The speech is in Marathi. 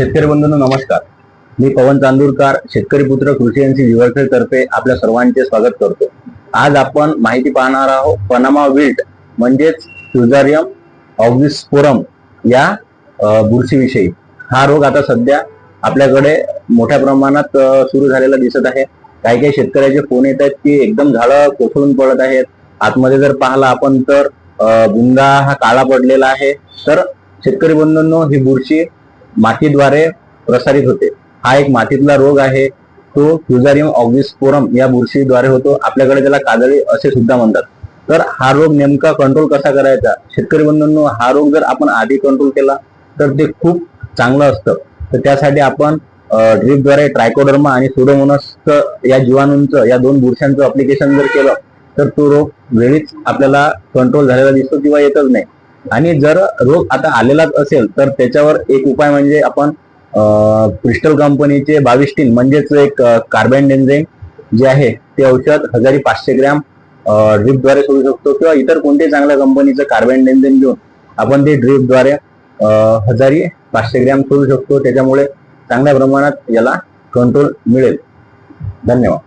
शेतकरी बंधूंनो नमस्कार. मी पवन चांदूरकर शेतकरी पुत्र कृषी यांची विवर्तन तर्फे आपल्या सर्वांचे स्वागत करतो. आज आपण माहिती पाहणार आहोत पनामा विल्ट म्हणजेच फ्युझारियम ऑग्विस्पोरम या बुरशीविषयी. हा रोग आता सध्या आपल्याकडे मोठ्या प्रमाणात सुरू झालेला दिसत आहे. काही काही शेतकऱ्याचे फोन येत आहेत की एकदम झाडं कोसळून पडत आहेत. आतमध्ये जर पाहिला आपण तर बुंगा बुंदा हा काळा पडलेला आहे. तर शेतकरी बंधूंनो ही बुरशी मातीद्वारे प्रसारित होते. हा एक मातीतला रोग आहे. तो फ्युझारियम ऑग्विस्पोरम या बुरशीद्वारे होतो. आपल्याकडे त्याला काजळी असे सुद्धा म्हणतात. तर हा रोग नेमका कंट्रोल कसा करायचा? शेतकरी बंधूंनो हा रोग जर आपण आधी कंट्रोल केला तर ते खूप चांगलं असतं. तर त्यासाठी आपण ड्रीपद्वारे ट्रायकोडर्मा आणि सुडोमोनस या जीवाणूंचं या दोन बुरशांचं अप्लिकेशन जर केलं तर तो रोग वेळीच आपल्याला कंट्रोल झालेला दिसतो किंवा येतच नाही. आणि जर रोग आता आलेलाच असेल तर त्याच्यावर एक उपाय म्हणजे आपण क्रिस्टल कंपनीचे बाविस्टीन म्हणजेच एक कार्बन डेन्झाईम जे आहे ते औषध हजारी पाचशे ग्रॅम ड्रीपद्वारे सोडू शकतो. किंवा इतर कोणत्याही चांगल्या कंपनीचं कार्बन डेन्झाईम घेऊन आपण ते ड्रीपद्वारे हजारी पाचशे ग्रॅम सोडू शकतो. त्याच्यामुळे चांगल्या प्रमाणात याला कंट्रोल मिळेल. धन्यवाद.